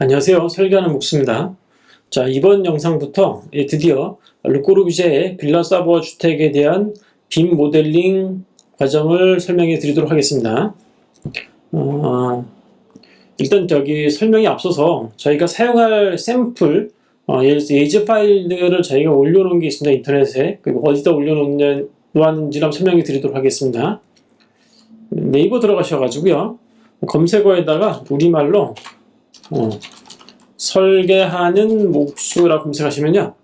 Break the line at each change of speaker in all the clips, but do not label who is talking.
안녕하세요. 설계하는 목수입니다. 자, 이번 영상부터 예, 드디어 르꼬르비제의 빌라 서버 주택에 대한 빔 모델링 과정을 설명해 드리도록 하겠습니다. 어, 일단 저기 설명이 앞서서 저희가 사용할 샘플, 어, 예제 파일들을 저희가 올려놓은 게 있습니다. 인터넷에. 그 어디다 올려놓았는지 한번 설명해 드리도록 하겠습니다. 네이버 들어가셔가지고요. 검색어에다가 우리말로 어, 설계하는 목수라고 검색하시면요.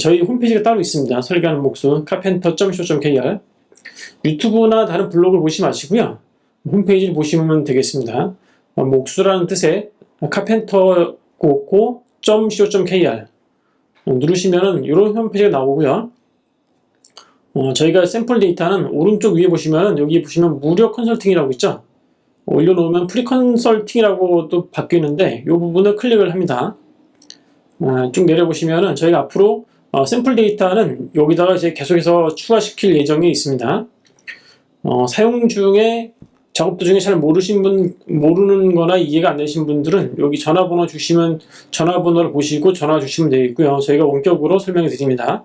저희 홈페이지가 따로 있습니다. 설계하는 목수 carpenter.co.kr 유튜브나 다른 블로그를 보시 마시고요. 홈페이지를 보시면 되겠습니다. 어, 목수라는 뜻의 carpenter 꽂고 .co.kr 누르시면은 이런 홈페이지가 나오고요. 어, 저희가 샘플 데이터는 오른쪽 위에 보시면 여기 보시면 무료 컨설팅이라고 있죠. 올려놓으면 프리 컨설팅이라고 또 바뀌는데 이 부분을 클릭을 합니다. 어, 쭉 내려보시면은 저희가 앞으로 어, 샘플 데이터는 여기다가 이제 계속해서 추가시킬 예정이 있습니다. 어, 사용 중에 작업 도중에 잘 모르신 분, 모르는 거나 이해가 안 되신 분들은 여기 전화번호 주시면 전화번호를 보시고 전화 주시면 되겠고요. 저희가 원격으로 설명해 드립니다.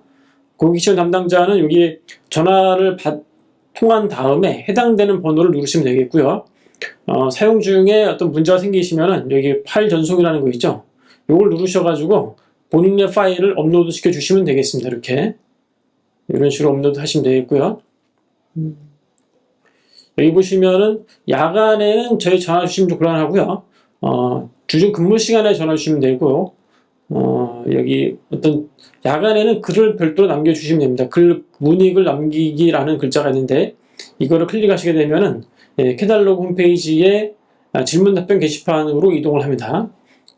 고객시험 담당자는 여기 전화를 받, 통한 다음에 해당되는 번호를 누르시면 되겠고요. 어, 사용 중에 어떤 문제가 생기시면은 여기 파일 전송이라는 거 있죠? 이걸 누르셔가지고 본인의 파일을 업로드 시켜 주시면 되겠습니다. 이렇게. 이런 식으로 업로드 하시면 되겠고요. 여기 보시면은 야간에는 저희 전화 주시면 좀 곤란하고요. 어, 주중 근무 시간에 전화 주시면 되고, 어, 여기 어떤 야간에는 글을 별도로 남겨주시면 됩니다. 글, 문익을 남기기라는 글자가 있는데, 이거를 클릭하시게 되면은 예, 캐달로그 홈페이지에 아, 질문 답변 게시판으로 이동을 합니다.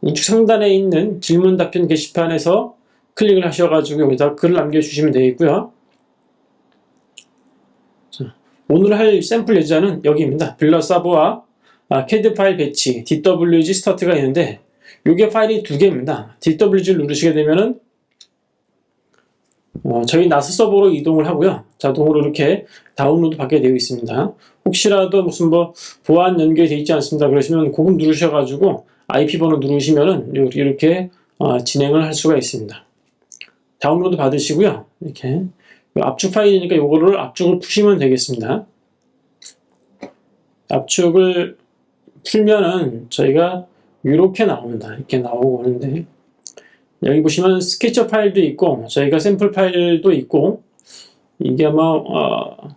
우측 상단에 있는 질문 답변 게시판에서 클릭을 하셔가지고 여기다 글을 남겨주시면 되겠고요. 자, 오늘 할 샘플 예제는 여기입니다. 빌라 서버와 아, CAD 파일 배치, DWG 스타트가 있는데 이게 파일이 두 개입니다. DWG를 누르시게 되면은 어, 저희 나스 서버로 이동을 하고요. 자동으로 이렇게 다운로드 받게 되어 있습니다. 혹시라도 무슨 뭐 보안 연결되어 있지 않습니다. 그러시면 그금 누르셔가지고 IP 번호 누르시면은 이렇게 어, 진행을 할 수가 있습니다. 다운로드 받으시고요. 이렇게 압축 파일이니까 이거를 압축을 푸시면 되겠습니다. 압축을 풀면은 저희가 이렇게 나옵니다. 이렇게 나오고 오는데 여기 보시면 스케쳐 파일도 있고 저희가 샘플 파일도 있고 이게 아마 어,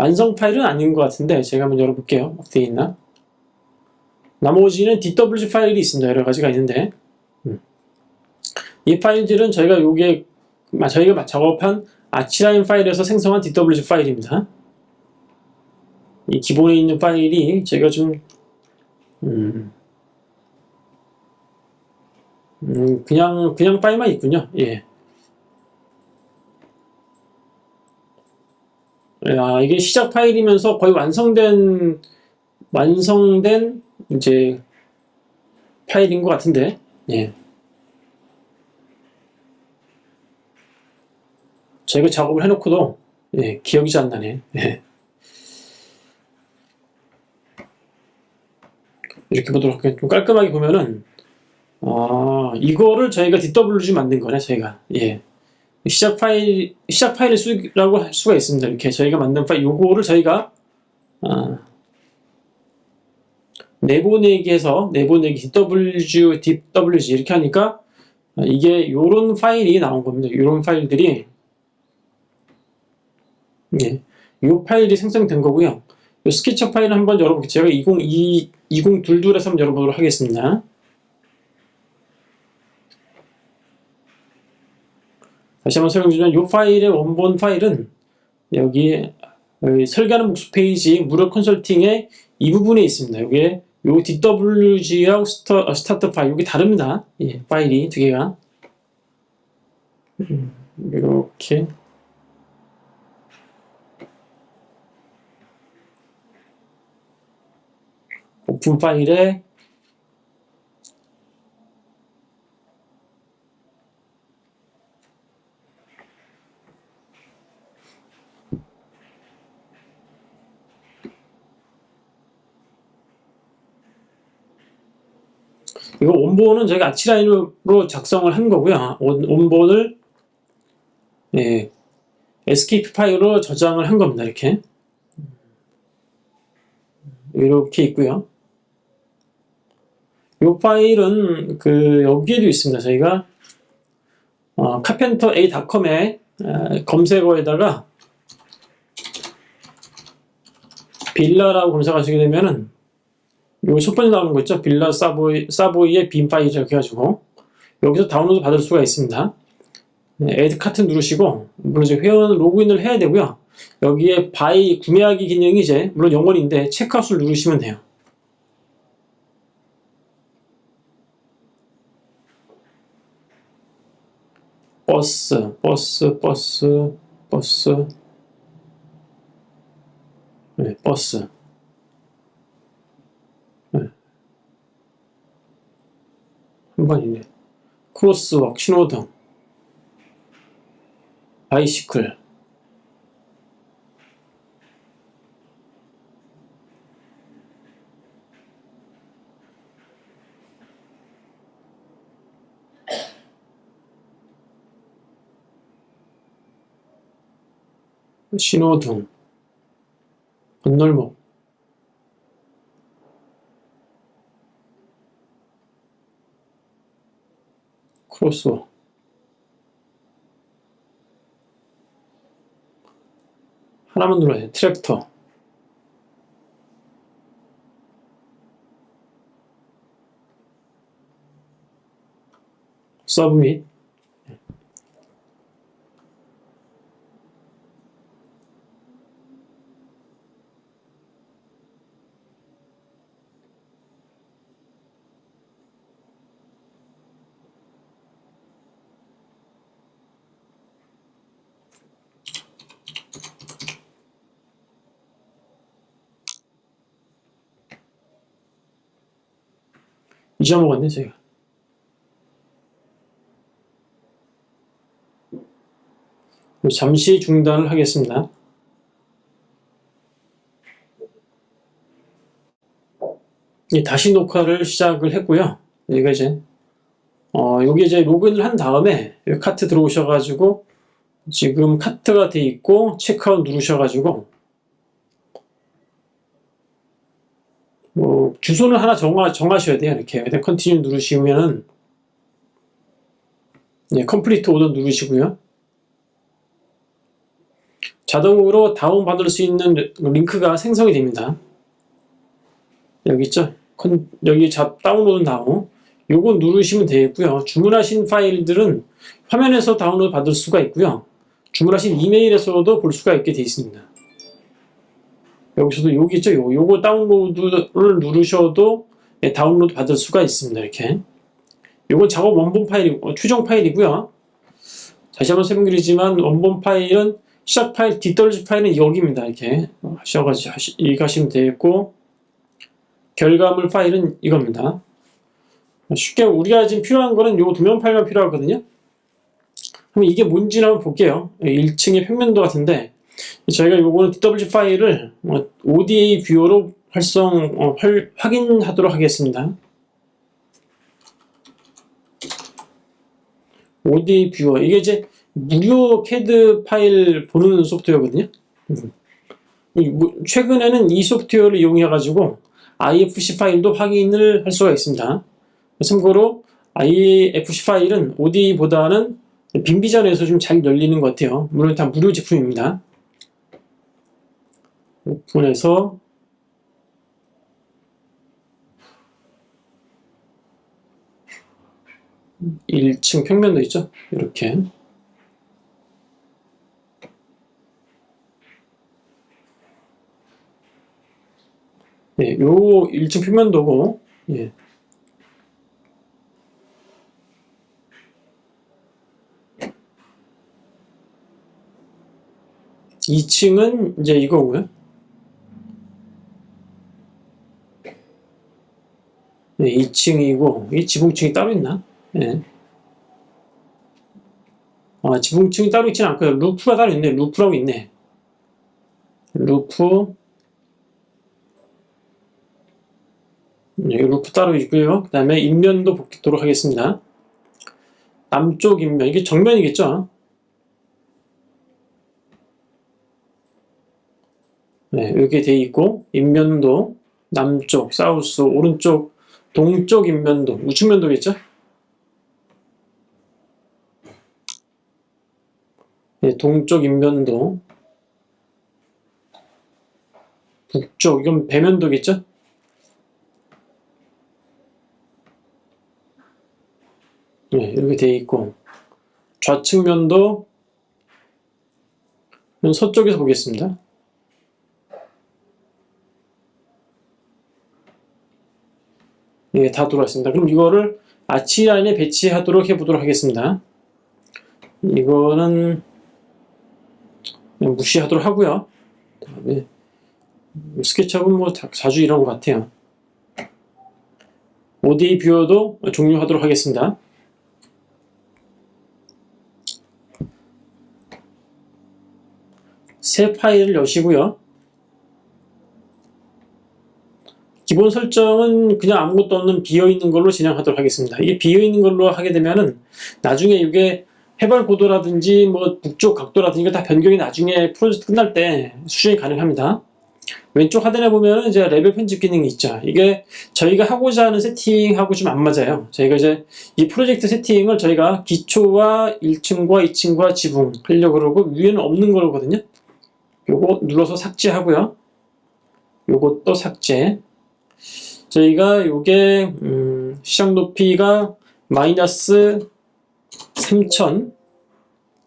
완성 파일은 아닌 것 같은데 제가 한번 열어볼게요. 어떻게 있나? 나머지는 DWG 파일이 있습니다. 여러 가지가 있는데 음. 이 파일들은 저희가 요게 저희가 작업한 아치라인 파일에서 생성한 DWG 파일입니다. 이 기본에 있는 파일이 제가 좀 음, 음, 그냥 그냥 파일만 있군요. 예. 아, 이게 시작 파일이면서 거의 완성된 완성된 이제 파일인 것 같은데. 예. 제가 작업을 해놓고도 예, 기억이 잘 안 나네. 예. 이렇게 보도록 할게요. 좀 깔끔하게 보면은 아, 이거를 저희가 DWG 만든 거네, 저희가. 예. 시작 파일, 시작 파일을 쓰라고 할 수가 있습니다. 이렇게 저희가 만든 파일, 요거를 저희가, 아, 내보내기해서, 내보내기, DWG, DWG 이렇게 하니까, 아, 이게 요런 파일이 나온 겁니다. 요런 파일들이, 예. 요 파일이 생성된 거고요. 요 스케쳐 파일 한번 열어볼게요. 제가 2022, 2022에서 한번 열어보도록 하겠습니다. 다시 한번 설명드리면 이 파일의 원본 파일은 여기, 설계하는 목수 페이지 무료 컨설팅의 이 부분에 있습니다. 여기에 요 DWG하고 스타, 스타트 파일 여기 다릅니다. 예, 파일이 두 개가 음, 이렇게 오픈 파일에 이거 원본은 저희가 아치라인으로 작성을 한 거고요. 원- 원본을 예, escape 파일로 저장을 한 겁니다. 이렇게 이렇게 있고요. 이 파일은 그 여기에도 있습니다. 저희가 어, 카펜터 A.com의 검색어에다가 빌라라고 검색하시게 되면은 요첫 번째 나오는 거 있죠? 빌라 사보이, 사보이의 빈 파일 이렇게 해가지고 여기서 다운로드 받을 수가 있습니다. 애드 카트 누르시고 물론 이제 회원 로그인을 해야 되고요. 여기에 바이 구매하기 기능이 이제 물론 영원인데 체크아웃을 누르시면 돼요. 버스, 버스, 버스, 버스, 네, 버스. 3번이네. 크로스웍, 신호등, 바이시클, 신호등, 건널목, 크로스워크. 하나만 눌러야 돼. 트랙터. 서브밋. 잊어먹었네, 제가. 잠시 중단을 하겠습니다. 예, 다시 녹화를 시작을 했고요. 여기가 이제, 어, 여기 이제 로그인을 한 다음에 카트 들어오셔가지고 지금 카트가 돼 있고 체크아웃 누르셔가지고 뭐 주소는 하나 정하, 정하셔야 돼요. 이렇게 컨티뉴 누르시면은 예, 컴플리트 오더 누르시고요. 자동으로 다운받을 수 있는 링크가 생성이 됩니다. 여기 있죠? 컨- 여기 잡 다운로드 다운. 요거 누르시면 되겠고요. 주문하신 파일들은 화면에서 다운로드 받을 수가 있고요. 주문하신 이메일에서도 볼 수가 있게 되어 있습니다. 여기서도 여기 있죠? 요, 요거 다운로드를 누르셔도 예, 다운로드 받을 수가 있습니다. 이렇게. 요건 작업 원본 파일이고, 어, 추정 파일이고요. 다시 한번 설명드리지만 원본 파일은 시작 파일, 뒷떨어지 파일은 여기입니다. 이렇게 하셔가지고 하시, 하시면 되겠고 결과물 파일은 이겁니다. 쉽게 우리가 지금 필요한 거는 요 도면 파일만 필요하거든요. 그럼 이게 뭔지 한번 볼게요. 1층의 평면도 같은데 저희가 요거는 DWG 파일을 어, ODA 뷰어로 활성 어, 활- 확인하도록 하겠습니다. ODA 뷰어 이게 이제 무료 캐드 파일 보는 소프트웨어거든요. 뭐- 최근에는 이 소프트웨어를 이용해 가지고 IFC 파일도 확인을 할 수가 있습니다. 참고로 IFC 파일은 OD보다는 빈비전에서 좀 잘 열리는 것 같아요. 물론 다 무료 제품입니다. 오픈해서 일층 평면도 있죠? 이렇게 예, 요 1층 평면도고 예. 이층은 이제 이거고요. 네, 2층이고 이 지붕층이 따로 있나? 예. 아, 지붕층이 따로 있진 않고요. 루프가 따로 있네. 루프라고 있네. 루프 네, 루프 따로 있고요. 그 다음에 인면도 복도록 하겠습니다. 남쪽 인면, 이게 정면이겠죠? 네, 이렇게 돼 있고, 인면도 남쪽, 사우스, 오른쪽, 동쪽 인면도, 우측면도겠죠? 네, 동쪽 인면도, 북쪽, 이건 배면도겠죠? 네, 이렇게 돼 있고, 좌측면도, 서쪽에서 보겠습니다. 네, 다 들어왔습니다. 그럼 이거를 아치 라인에 배치하도록 해보도록 하겠습니다. 이거는 무시하도록 하고요. 다음에 스케치업은 뭐 자- 자주 이런 것 같아요. ODE 뷰어도 종료하도록 하겠습니다. 새 파일을 여시고요. 기본 설정은 그냥 아무것도 없는 비어있는 걸로 진행하도록 하겠습니다. 이게 비어있는 걸로 하게 되면은 나중에 이게 해발 고도라든지 뭐 북쪽 각도라든지 이거 다 변경이 나중에 프로젝트 끝날 때 수정이 가능합니다. 왼쪽 하단에 보면 이제 레벨 편집 기능이 있죠. 이게 저희가 하고자 하는 세팅하고 좀 안 맞아요. 저희가 이제 이 프로젝트 세팅을 저희가 기초와 1층과 2층과 지붕 하려고 그러고 위에는 없는 거거든요. 요거 눌러서 삭제하고요. 요것도 삭제. 저희가 요게 음, 시작 높이가 마이너스 3000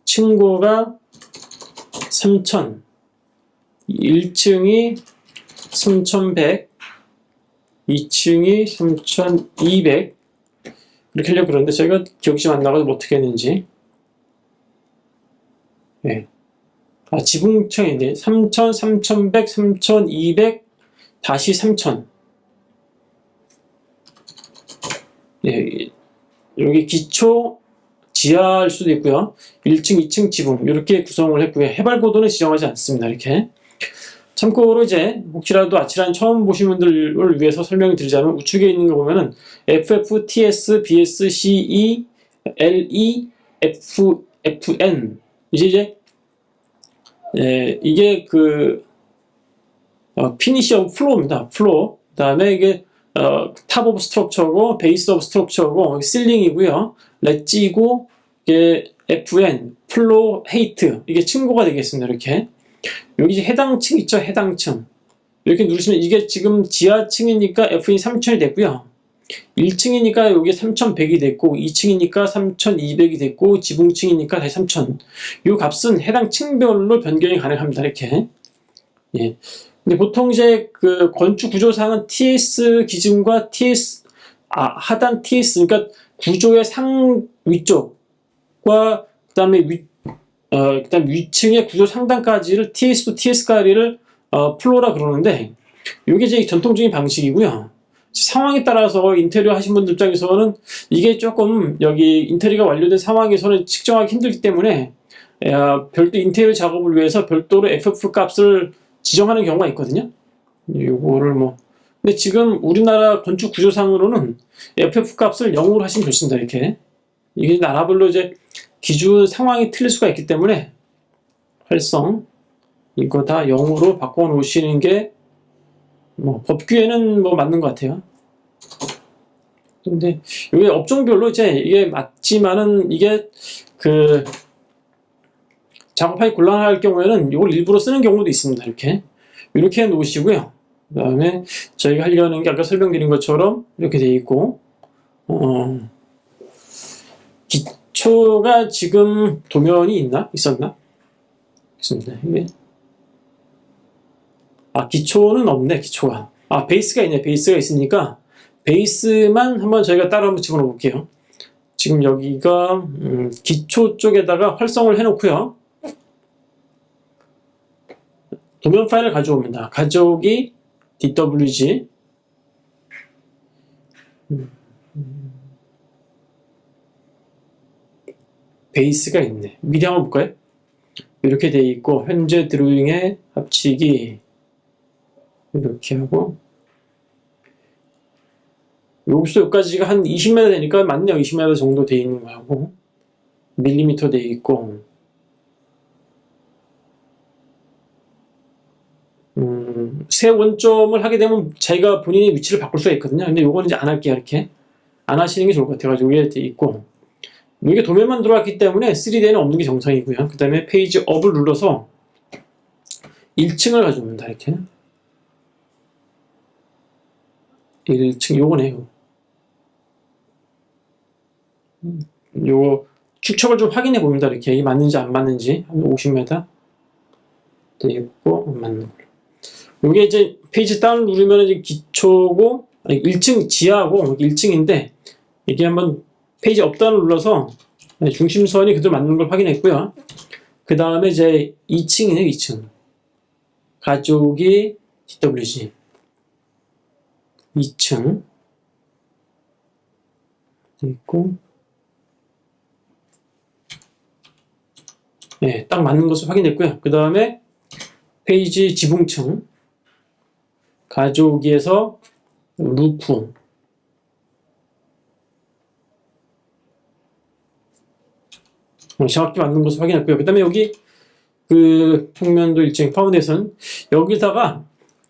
층고가 3000 1층이 3100 2층이 3200 이렇게 하려고 그러는데 제가 기억이 좀 안 나가지고 어떻게 했는지 네. 아 지붕층인데 3000, 3100, 3200 다시 3000 예, 여기 기초 지하일 수도 있고요. 1층, 2층 지붕 이렇게 구성을 했고요. 해발 고도는 지정하지 않습니다. 이렇게 참고로 이제 혹시라도 아치란 처음 보신 분들을 위해서 설명을 드리자면 우측에 있는 거 보면은 FF, TS, BS, CE, LE, F, FN 이제 이제 예, 이게 그 어, 피니시 오브 플로우입니다. 플로우. 그다음에 이게 어, 탑 오브 스트럭처고 베이스 오브 스트럭처고 실링이고요. 렛지고 이게 FN 플로 헤이트 이게 층고가 되겠습니다. 이렇게 여기 해당 층 있죠. 해당 층 이렇게 누르시면 이게 지금 지하층이니까 FN이 3000이 됐고요. 1층이니까 여기 3100이 됐고 2층이니까 3200이 됐고 지붕층이니까 다시 3000. 이 값은 해당 층별로 변경이 가능합니다. 이렇게. 예. 근데 보통 이제 그 건축 구조상은 TS 기준과 TS 아 하단 TS 그러니까 구조의 상 위쪽과 그다음에 위 어, 그다음 위층의 구조 상단까지를 TS도 TS까지를 어, 플로라 그러는데 이게 이제 전통적인 방식이고요. 상황에 따라서 인테리어 하신 분들 입장에서는 이게 조금 여기 인테리어가 완료된 상황에서는 측정하기 힘들기 때문에 야, 별도 인테리어 작업을 위해서 별도로 FF 값을 지정하는 경우가 있거든요. 요거를 뭐 근데 지금 우리나라 건축 구조상으로는 FF 값을 0으로 하시면 좋습니다. 이렇게 이게 나라별로 이제 기준 상황이 틀릴 수가 있기 때문에 활성 이거 다 0으로 바꿔 놓으시는 게 뭐 법규에는 뭐 맞는 것 같아요. 근데 이게 업종별로 이제 이게 맞지만은 이게 그 작업하기 곤란할 경우에는 이걸 일부러 쓰는 경우도 있습니다. 이렇게 이렇게 해 놓으시고요. 그 다음에 저희가 하려는 게 아까 설명드린 것처럼 이렇게 돼 있고 어, 기초가 지금 도면이 있나 있었나 있습니다. 아 기초는 없네 기초가 아 베이스가 있네 베이스가 있으니까 베이스만 한번 저희가 따로 한번 집어넣어 볼게요. 지금 여기가 음, 기초 쪽에다가 활성을 해 놓고요. 도면 파일을 가져옵니다. 가져오기 DWG. 베이스가 있네. 미리 한번 볼까요? 이렇게 돼 있고 현재 드로잉의 합치기 이렇게 하고 여기서 여기까지가 한 20m 되니까 맞네요. 20m 정도 돼 있는 거하고 밀리미터 돼 있고 음, 새 원점을 하게 되면 자기가 본인의 위치를 바꿀 수가 있거든요. 근데 요거는 이제 안 할게요. 이렇게 안 하시는 게 좋을 것 같아가지고 돼 있고 이게 도면만 들어왔기 때문에 3D에는 없는 게 정상이고요. 그 다음에 페이지 업을 눌러서 1층을 가져옵니다. 이렇게 1층 요거네요. 요 축척을 좀 확인해 봅니다. 이렇게 이게 맞는지 안 맞는지 한 50m 돼 있고 안 맞는 거. 요게 이제 페이지 다운 누르면 이제 기초고 아니 1층 지하고 1층인데 이게 한번 페이지 업다운을 눌러서 중심선이 그대로 맞는 걸 확인했고요. 그 다음에 이제 2층이네요. 2층 가족이 DWG 2층 있고 네, 딱 맞는 것을 확인했고요. 그 다음에 페이지 지붕층 가족에서 루프 어, 정확히 맞는 것을 확인했고요. 그 다음에 여기 그 평면도 일정 파운데이션 여기다가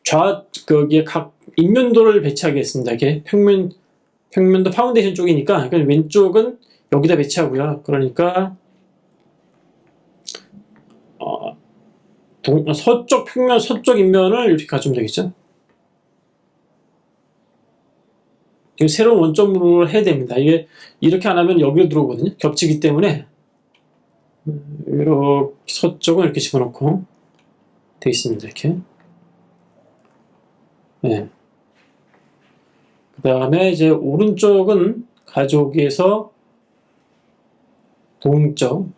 좌 거기에 각 인면도를 배치하겠습니다. 이렇게 평면 평면도 파운데이션 쪽이니까 그러니까 왼쪽은 여기다 배치하고요. 그러니까 어, 동, 서쪽 평면 서쪽 인면을 이렇게 가주면 되겠죠. 이거 새로운 원점으로 해야 됩니다. 이게 이렇게 안 하면 여기로 들어오거든요. 겹치기 때문에 이렇게 서쪽은 이렇게 집어넣고 되어 있습니다. 이렇게. 네. 그 다음에 이제 오른쪽은 가족에서 동쪽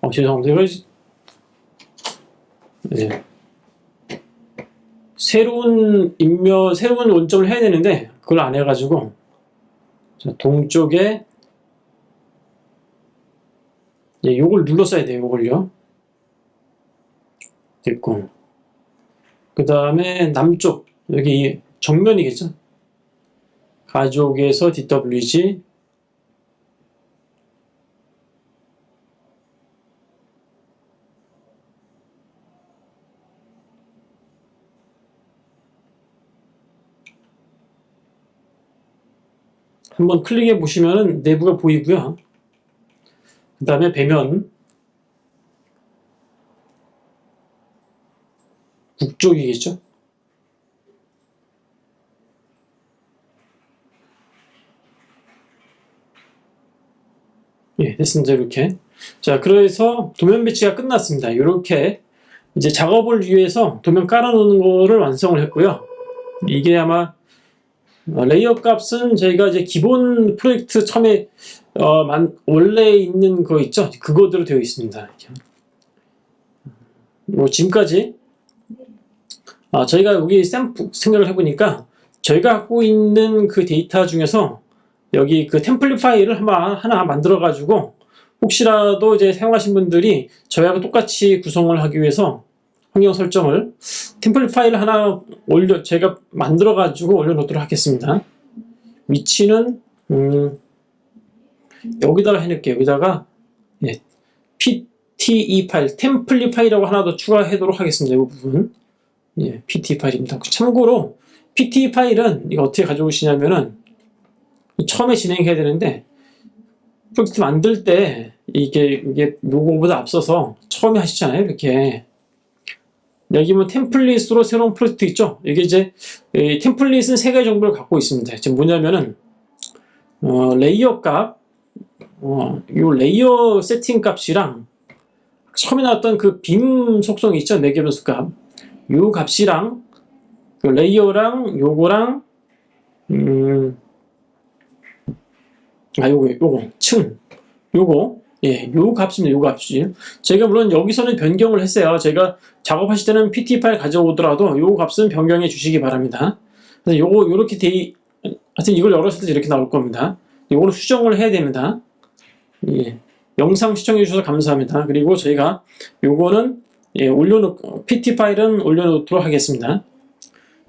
어, 죄송합니다. 이거 네. 새로운 인면, 새로운 원점을 해야 되는데 그걸 안 해가지고 자, 동쪽에 예, 요걸 눌렀어야 돼요. 요걸요. 됐고 그 다음에 남쪽 여기 정면이겠죠. 가족에서 DWG 한번 클릭해 보시면 내부가 보이고요. 그 다음에 배면 북쪽이겠죠? 예, 됐습니다. 이렇게. 자, 그래서 도면 배치가 끝났습니다. 이렇게 이제 작업을 위해서 도면 깔아놓는 거를 완성을 했고요. 이게 아마 어, 레이어 값은 저희가 이제 기본 프로젝트 처음에 어, 만, 원래 있는 거 있죠? 그거대로 되어 있습니다. 이렇게. 뭐 지금까지 아, 저희가 여기 샘플 생각을 해보니까 저희가 갖고 있는 그 데이터 중에서 여기 그 템플릿 파일을 하나, 하나 만들어 가지고 혹시라도 이제 사용하신 분들이 저희하고 똑같이 구성을 하기 위해서 환경 설정을 템플릿 파일 하나 올려 제가 만들어 가지고 올려놓도록 하겠습니다. 위치는 음, 여기다가 해놓을게요. 여기다가 예, PTE 파일, 템플릿 파일이라고 하나 더 추가하도록 하겠습니다. 이 부분 예, PTE 파일입니다. 참고로 PTE 파일은 이거 어떻게 가져오시냐면은 처음에 진행해야 되는데 프로젝트 만들 때 이게 이게 요거보다 앞서서 처음에 하시잖아요. 이렇게 여기 뭐 템플릿으로 새로운 프로젝트 있죠? 이게 이제 이 템플릿은 세 가지 정보를 갖고 있습니다. 지금 뭐냐면은 어, 레이어 값, 어, 요 레이어 세팅 값이랑 처음에 나왔던 그 빔 속성 있죠? 네개 변수 값. 요 값이랑 그 레이어랑 요거랑 음, 아 요거 요거 층 요거 예, 요 값입니다. 요 값이. 제가 물론 여기서는 변경을 했어요. 제가 작업하실 때는 PT 파일 가져오더라도 요 값은 변경해 주시기 바랍니다. 그래서 요거 요렇게 돼 하여튼 이걸 열었을 때 이렇게 나올 겁니다. 요거는 수정을 해야 됩니다. 예. 영상 시청해 주셔서 감사합니다. 그리고 저희가 요거는 예, 올려놓 PT 파일은 올려놓도록 하겠습니다.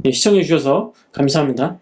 예, 시청해 주셔서 감사합니다.